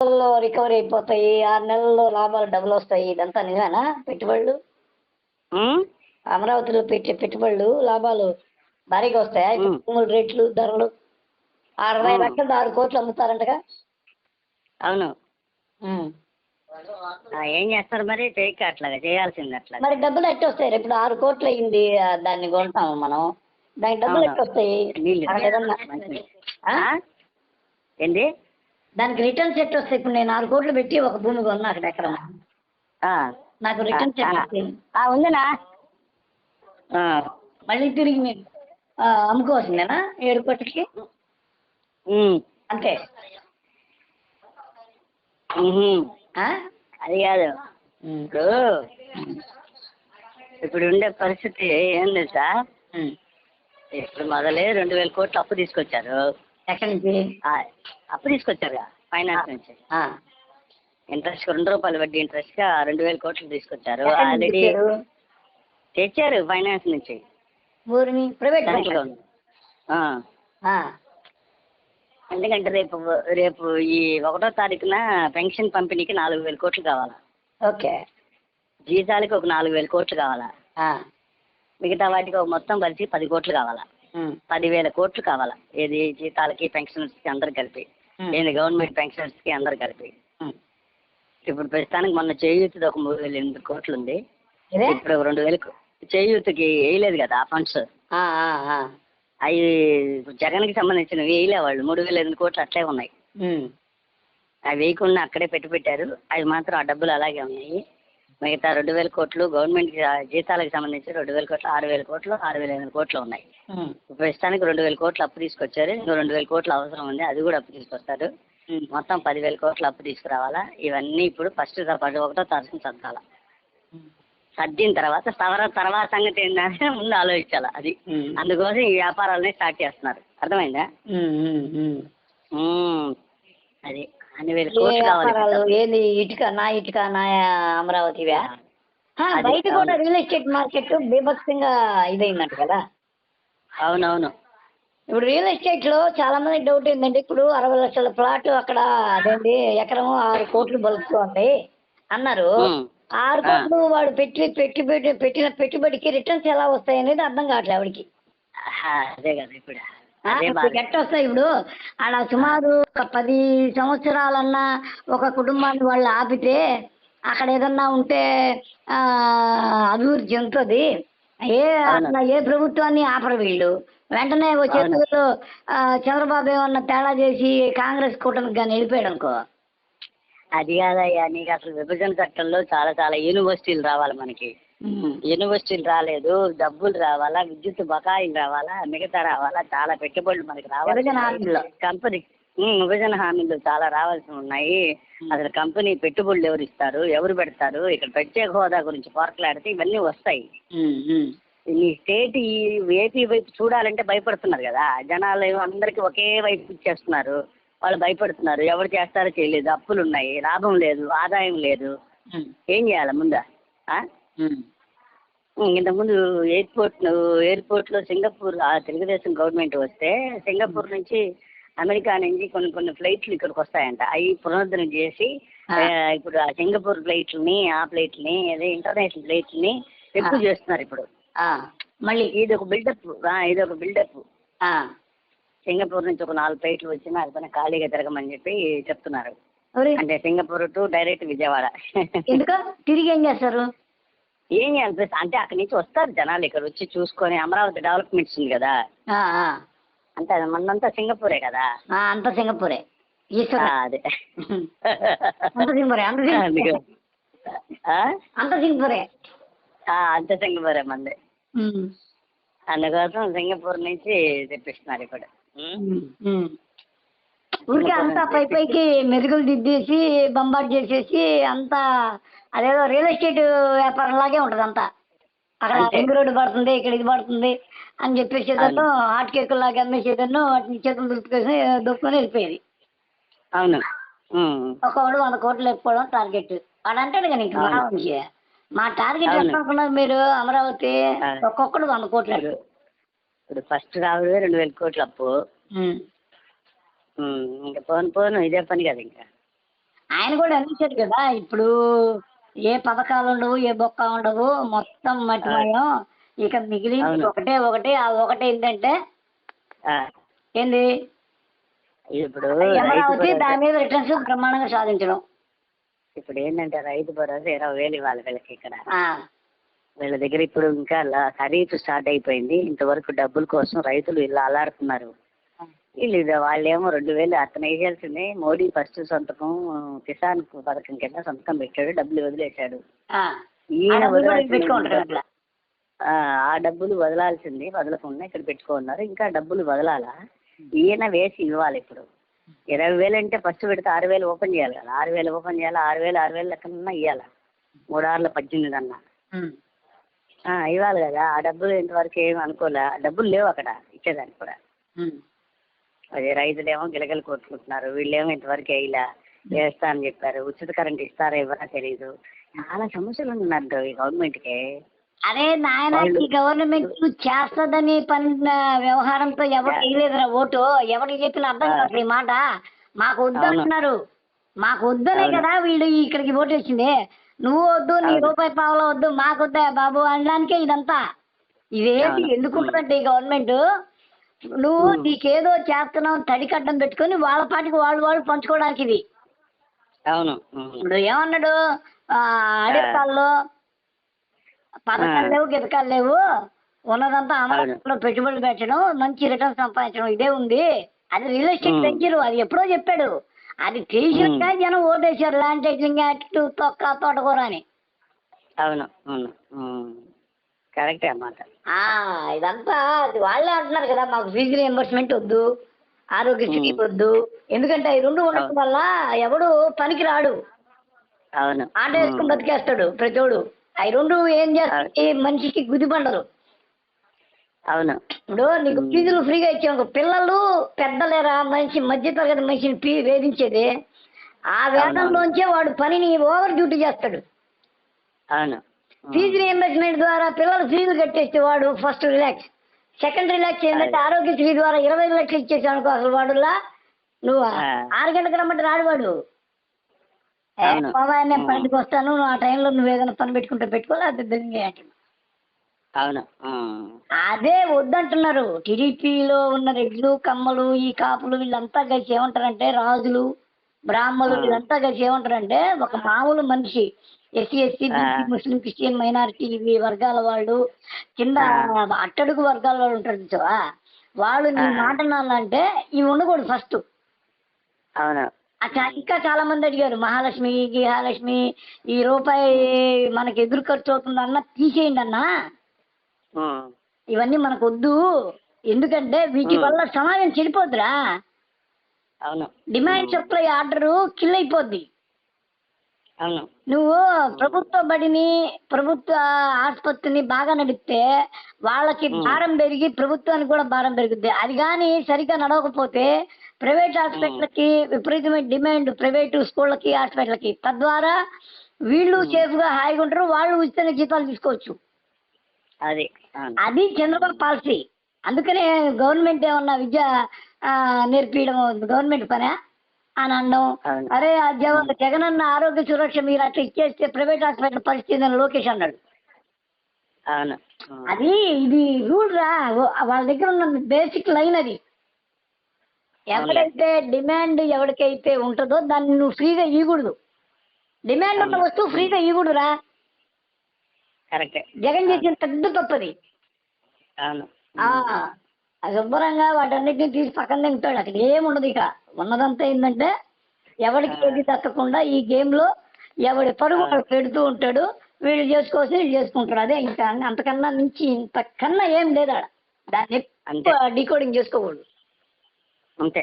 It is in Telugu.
నెలల్లో రికవరీ అయిపోతాయి ఆరు నెలల్లో లాభాలు డబ్బులు వస్తాయి ఇదంతా నిజమేనా? పెట్టుబడులు? అమరావతిలో పెట్టే పెట్టుబడులు లాభాలు భారీగా వస్తాయా. భూముల రేట్లు ధరలు అరవై. లక్షలు ఆరు కోట్లు అమ్ముతారంటగా? అవును. ఏం చేస్తారు మరి? చేయక అట్లాగా చేయాల్సింది అట్లా మరి డబ్బులు ఎట్టి వస్తాయి? ఇప్పుడు ఆరు కోట్లు అయింది దాన్ని కొంటాము మనం. దానికి డబ్బులు. ఎట్టి వస్తాయి? నీళ్ళు. దానికి రిటర్న్స్ ఎట్టి వస్తాయి ఇప్పుడు నేను ఆరు కోట్లు పెట్టి ఒక భూమి కొన్నా అక్కడ ఎకరం ఆ. నాకు. వస్తాయి ఆ, ఉందినా. మళ్ళీ తిరిగి మీరు అమ్ముకోవాల్సిందేనా ఏడు కోట్లకి. అంతే? అది కాదు. ఇప్పుడు ఇప్పుడు ఉండే పరిస్థితి ఏం తెలుసా. ఇప్పుడు మొదలే రెండు వేల కోట్లు అప్పు తీసుకొచ్చారు ఎక్కడి నుంచి అప్పు తీసుకొచ్చారు ఫైనాన్స్ నుంచి. ఇంట్రెస్ట్ రెండు రూపాయలు వడ్డీ ఇంట్రెస్ట్గా రెండు వేల కోట్లు తీసుకొచ్చారు. ఆల్రెడీ తెచ్చారు? ఫైనాన్స్ నుంచి. ప్రైవేట్. ఎందుకంటే రేపు రేపు ఈ ఒకటో తారీఖున పెన్షన్ పంపిణీకి నాలుగు వేల కోట్లు కావాలా? ఓకే. జీతాలకి ఒక నాలుగు వేల కోట్లు కావాలా. మిగతా వాటికి ఒక మొత్తం కలిసి పది కోట్లు కావాలా. పదివేల కోట్లు కావాలా? ఏది జీతాలకి పెన్షనర్స్కి అందరు కలిపి. ఏది గవర్నమెంట్ పెన్షనర్స్కి అందరు కలిపి. ఇప్పుడు ప్రస్తుతానికి మొన్న చేయూతది ఒక మూడు వేల ఎనిమిది కోట్లు ఉంది ఇప్పుడు రెండు వేలకు చేయూతకి వేయలేదు కదా ఆ ఫండ్స్. అవి జగన్కి సంబంధించినవి వేయలే వాళ్ళు. మూడు వేల ఎనిమిది కోట్లు అట్లే ఉన్నాయి. అవి వేయకుండా అక్కడే పెట్టి పెట్టారు అవి మాత్రం ఆ డబ్బులు అలాగే ఉన్నాయి. మిగతా రెండు వేల కోట్లు గవర్నమెంట్ జీతాలకు సంబంధించి రెండు వేల కోట్లు ఆరు వేల కోట్లు ఆరు వేల ఎనిమిది కోట్లు ఉన్నాయి. ప్రస్తుతానికి రెండు వేల కోట్లు అప్పు తీసుకొచ్చారు. ఇంకో రెండు వేల కోట్లు అవసరం ఉంది. అది కూడా అప్పు తీసుకొస్తారు. మొత్తం పదివేల కోట్లు అప్పు తీసుకురావాలా? ఇవన్నీ ఇప్పుడు ఫస్ట్ పది ఒకటో తారీఖు సర్దాల సర్దిన తర్వాత సవర తర్వాత సంగతి ఏంటంటే ముందు ఆలోచించాలి అది. అందుకోసం ఈ వ్యాపారాలని స్టార్ట్ చేస్తున్నారు. అర్థమైందా? అది. అన్ని వేల కోట్లు కావాలి వ్యాపారాలు ఏంది ఇటుక నా ఇటుక నా అమరావతివా? బయట కూడా. రియల్ ఎస్టేట్ మార్కెట్ బీభత్సంగా ఇదైందంట కదా. అవునవును. ఇప్పుడు రియల్ ఎస్టేట్లో చాలా మంది డౌట్ ఏంటంటే ఇప్పుడు అరవై లక్షల ప్లాట్ అక్కడ అదేంటి ఎకరం ఆరు కోట్లు బలుపుతోంది అన్నారు. ఆరు. కోట్లు వాడు పెట్టి పెట్టి పెట్టి పెట్టిన పెట్టుబడికి రిటర్న్స్ ఎలా వస్తాయి అనేది అర్థం కావట్లేదు ఆవిడకి. అదే కదా ఇప్పుడు. ఎట్ట వస్తాయి ఇప్పుడు అలా సుమారు ఒక పది సంవత్సరాలన్నా ఒక కుటుంబాన్ని వాళ్ళు ఆపితే అక్కడ ఏదన్నా ఉంటే అభివృద్ధి చెందుతుంది. ఏ. అట్లా ఏ ప్రభుత్వాన్ని ఆపరు వీళ్ళు. వెంటనే ఆ, చంద్రబాబు ఏమన్నా తేడా చేసి కాంగ్రెస్ కూటమికి కానీ వెళ్ళిపోయాడు అనుకో. అది కాదయ్యా నీకు అసలు విభజన చట్టంలో చాలా చాలా యూనివర్సిటీలు రావాలి మనకి. యూనివర్సిటీలు రాలేదు డబ్బులు రావాలా విద్యుత్ బకాయిలు రావాలా మిగతా రావాలా చాలా పెట్టుబడులు మనకి విభజన రావాలి హామీలో. కంపెనీ విభజన హామీలు చాలా రావాల్సి ఉన్నాయి. అసలు కంపెనీ పెట్టుబడులు ఎవరు ఇస్తారు ఎవరు పెడతారు? ఇక్కడ ప్రత్యేక హోదా గురించి పోరాట్లాడితే ఇవన్నీ వస్తాయి. ఈ స్టేట్ ఈ ఏపీ వైపు చూడాలంటే భయపడుతున్నారు కదా. జనాలు అందరికీ ఒకే వైపు ఇచ్చేస్తున్నారు. వాళ్ళు భయపడుతున్నారు. ఎవరు చేస్తారో చేయలేదు అప్పులు ఉన్నాయి. లాభం లేదు. ఆదాయం లేదు. ఏం చేయాలి ముందా? ఇంతకుముందు ఎయిర్పోర్ట్ ఎయిర్పోర్ట్లో సింగపూర్ ఆ తెలుగుదేశం గవర్నమెంట్ వస్తే సింగపూర్ నుంచి అమెరికా నుంచి కొన్ని కొన్ని ఫ్లైట్లు ఇక్కడికి వస్తాయంట. అవి పునరుద్ధరణ చేసి ఇప్పుడు ఆ సింగపూర్ ఫ్లైట్లని ఆ ఫ్లైట్లని అదే ఇంటర్నేషనల్ ఫ్లైట్లని ఎక్కువ. చేస్తున్నారు ఇప్పుడు? మళ్ళీ ఇది ఒక బిల్డప్ ఇది ఒక బిల్డప్. ఆ, సింగపూర్ నుంచి ఒక నాలుగు ఫ్లైట్లు వచ్చినా అది ఖాళీగా తిరగమని చెప్పి చెప్తున్నారు. అంటే సింగపూర్ టు డైరెక్ట్ విజయవాడ. ఎందుకు? తిరిగి ఏం చేస్తారు? ఏం చేయాలి ప్లస్ అంటే అక్కడి నుంచి వస్తారు జనాలు ఇక్కడ వచ్చి చూసుకొని అమరావతి డెవలప్మెంట్స్ ఉంది కదా. అంటే మనంతా సింగపూరే కదా. అంతా సింగపూరే. అదే. అంత సింగపూరే అంత. సింగపూరే. ఆ? అంత సింగపూరే. మంది. అందుకోసం సింగపూర్ నుంచి తెప్పిస్తున్నారు ఉమ్. ఊరికే అంతా పై పైకి మెరుగులు దిద్దేసి బంబాట్ చేసేసి అంతా అదేదో రియల్ ఎస్టేట్ వ్యాపారం లాగే ఉంటది అంతా. అక్కడ. రింగ్ రోడ్డు పడుతుంది ఇక్కడ ఇది పడుతుంది అని చెప్పేసి హాట్ కేకులు లాగా అమ్మేసేదన్నో వాటిని చేతులు దులుపుకొని దొప్పుకొని వెళ్ళిపోయేది. అవును. ఒక్కొక్కడు వంద కోట్లు లేకపోవడం టార్గెట్. వాడు అంటాడు కదా ఇంకా మా టార్గెట్ అనుకున్నారు మీరు? అమరావతి. ఒక్కొక్కడు వంద కోట్లు. ఇప్పుడు ఫస్ట్ రావడమే రెండు వేల కోట్ల అప్పు. ఇంకా పోను పోను ఇదే పని కదా ఇంకా. ఆయన కూడా అందించాడు కదా ఇప్పుడు ఏ పథకాలు ఉండవు ఏ బొక్క ఉండవు మొత్తం మట్టిమయం ఇక మిగిలింది అవును. ఒకటే ఒకటి ఆ ఒకటి ఏంటంటే ఏంది? ఇప్పుడు అమరావతి దాని మీద రిటర్న్స్ బ్రహ్మాండంగా సాధించడం. ఇప్పుడు ఏంటంటే రైతు భరోసా ఇరవై వేలు ఇవ్వాలి వీళ్ళకి ఇక్కడ. వీళ్ళ దగ్గర ఇప్పుడు ఇంకా ఖరీఫ్ స్టార్ట్ అయిపోయింది. ఇంతవరకు డబ్బుల కోసం రైతులు ఇలా అలాడుతున్నారు ఇది వాళ్ళేమో రెండు వేలు అతను వేయాల్సిందే మోడీ ఫస్ట్ సంతకం కిసాన్ పథకం కింద సంతకం పెట్టాడు డబ్బులు వదిలేశాడు. ఈయన ఆ, డబ్బులు వదలాల్సింది వదలకుండా ఇక్కడ పెట్టుకున్నారు ఇంకా డబ్బులు వదలాలా? ఈయన వేసి ఇవ్వాలి ఇప్పుడు. ఇరవై వేలు అంటే ఫస్ట్ పెడితే ఆరు వేలు ఓపెన్ చేయాలి కదా. ఆరు వేలు ఓపెన్ చేయాలి? ఆరు వేలు ఆరు వేలు లెక్కన ఇవ్వాలి మూడు ఆరుల పద్దెనిమిది అన్న ఇవ్వాలి కదా. ఆ డబ్బులు ఇంతవరకు ఏమి అనుకోలే. డబ్బులు లేవు అక్కడ ఇచ్చేదానికి కూడా. అదే రైతులేమో గిలగలు కొట్టుకుంటున్నారు వీళ్ళేమో ఇంతవరకు వేయలే వేస్తా అని చెప్పారు ఉచిత కరెంట్ ఇస్తారా ఇవ్వరా తెలియదు చాలా సమస్యలు ఉన్నారు ఈ గవర్నమెంట్కి అరే నాయన ఈ గవర్నమెంట్ చేస్తదని పని వ్యవహారంతో ఎవరు. వేయలేదురా ఓటు ఎవరికి చెప్పిన అర్థం. కావట్లేదు ఈ మాట మాకు వద్దు అవును. అంటున్నారు మాకు వద్దనే. కదా వీళ్ళు ఇక్కడికి ఓటు వచ్చింది నువ్వు వద్దు నీ. రూపాయి పావులో వద్దు మాకు వద్దా బాబు అనడానికే ఇదంతా ఇదేంటి అవును. ఎందుకు ఉంటుందంటే ఈ గవర్నమెంట్ నువ్వు. నీకేదో చేస్తున్నావు తడికట్టం పెట్టుకొని వాళ్ళ పాటికి వాళ్ళు వాళ్ళు పంచుకోవడానికి ఇది అవును. ఇప్పుడు ఏమన్నాడు అడవికాల్లో పథకాలు. లేవు గితకాలు లేవు ఉన్నదంతా. అమరావతిలో పెట్టుబడులు పెట్టడం మంచి రిటర్న్ సంపాదించడం ఇదే ఉంది అది రియల్ ఎస్టేట్. పెంచరు అది ఎప్పుడో చెప్పాడు అది తెలిసినాక ఉమ్. జనం ఓటేశారు ల్యాండ్ టైటిలింగ్ యాక్ట్ తొక్క తోటకూర అని అవును అవును. కరెక్టే అన్నమాట. ఆ ఇదంతా వాళ్ళే అంటున్నారు కదా మాకు ఫీజు రియంబర్స్మెంట్ వద్దు ఆరోగ్యశ్రీ. వద్దు. ఎందుకంటే ఈ రెండు ఉండటం. వల్ల ఎవడు పనికి రాడు అవును. ఆట వేసుకుని బతికేస్తాడు ప్రతిోడు అవి రెండు ఏం చేస్తాయి? మనిషికి గుదిపండరు అవును. ఇప్పుడు నీకు. ఫీజులు ఫ్రీగా ఇచ్చావు పిల్లలు పెద్దలేరా మనిషి మధ్య తరగతి మనిషిని ఫీ వేధించేది. ఆ వేతనంలోంచే వాడు పనిని ఓవర్ డ్యూటీ చేస్తాడు. అవును. ఫీజు రియంబర్స్మెంట్ ద్వారా పిల్లలు ఫీజులు కట్టేస్తే వాడు ఫస్ట్ రిలాక్స్ సెకండ్ రిలాక్స్ ఏంటంటే అదే. ఆరోగ్యశ్రీ ద్వారా ఇరవై లక్షలు ఇచ్చేసావు అనుకో అసలు వాడులా నువ్వు. ఆరు గంటలకు రమ్మంటే రాడు వాడు. బాబా నేను. పనికి వస్తాను ఆ టైంలో నువ్వు ఏదైనా పని పెట్టుకుంటే పెట్టుకోవాలి అది అవును. అదే వద్దంటున్నారు టీడీపీలో ఉన్న రెడ్లు కమ్మలు ఈ కాపులు వీళ్ళంతా కలిసి ఏమంటారంటే రాజులు బ్రాహ్మలు ఆ. వీళ్ళంతా కలిసి ఏమంటారంటే ఒక మామూలు మనిషి ఎస్సీ ఎస్టీ ఆ. ముస్లిం క్రిస్టియన్ మైనారిటీ ఇవి వర్గాల వాళ్ళు కింద. అట్టడుగు వర్గాల వాళ్ళు ఉంటారు చూసావా వాళ్ళు నీ. మాట నాలంటే ఇవి ఉండకూడదు ఫస్ట్ అవును ఇంకా చాలా మంది అడిగారు మహాలక్ష్మి గృహలక్ష్మి ఈ రూపాయి మనకి ఎదురు ఖర్చు అవుతుందన్న తీసేయండి అన్నా. ఇవన్నీ మనకు వద్దు ఎందుకంటే వీటి. వల్ల సమాజం చెడిపోద్దురా అవును డిమాండ్ సప్లై ఆర్డర్ కిల్ అయిపోద్ది నువ్వు ప్రభుత్వ బడిని ప్రభుత్వ ఆసుపత్రిని బాగా నడిపితే వాళ్ళకి. భారం పెరిగి ప్రభుత్వానికి కూడా భారం పెరుగుద్ది. అది కానీ సరిగా నడవకపోతే ప్రైవేట్ హాస్పిటల్కి విపరీతమైన డిమాండ్ ప్రైవేట్ స్కూళ్ళకి హాస్పిటల్కి. తద్వారా వీళ్ళు మ్మ్. సేఫ్గా హాయిగా ఉంటారు వాళ్ళు ఉచితంగా జీతాలు తీసుకోవచ్చు. అది అది చంద్రబాబు పాలసీ. అందుకనే గవర్నమెంట్ ఏమన్నా విద్య నేర్పించడం గవర్నమెంట్ పనే? అని అనడం. అవును. అరే జగన్ జగనన్న ఆరోగ్య సురక్ష మీరు అట్లా ఇచ్చేస్తే ప్రైవేట్ హాస్పిటల్ పరిస్థితి అని లోకేష్ అన్నాడు. అవును. అది ఇది రూల్ రా. వాళ్ళ దగ్గర ఉన్న బేసిక్ లైన్ అది. ఎవరైతే డిమాండ్ ఎవరికైతే ఉంటుందో దాన్ని నువ్వు ఫ్రీగా ఇవ్వకూడదు డిమాండ్ ఉన్న. వస్తువు ఫ్రీగా ఇవ్వకూడదురా కరెక్టే. జగన్ చేసిన పెద్ద తప్పది. అవును. శుభ్రంగా వాటన్నిటిని తీసి పక్కన తింటాడు అక్కడ ఏముండదు ఇక. ఉన్నదంతా ఏంటంటే ఎవరికి ఏది దక్కకుండా ఈ గేమ్లో ఎవడి పరుగు పెడుతూ ఉంటాడు వీళ్ళు చేసుకోవచ్చు వీళ్ళు చేసుకుంటారు అదే ఇంకా అంతకన్నా మించి ఇంతకన్నా ఏం లేదు దాన్ని డీకోడింగ్ చేసుకోకూడదు. అంతే.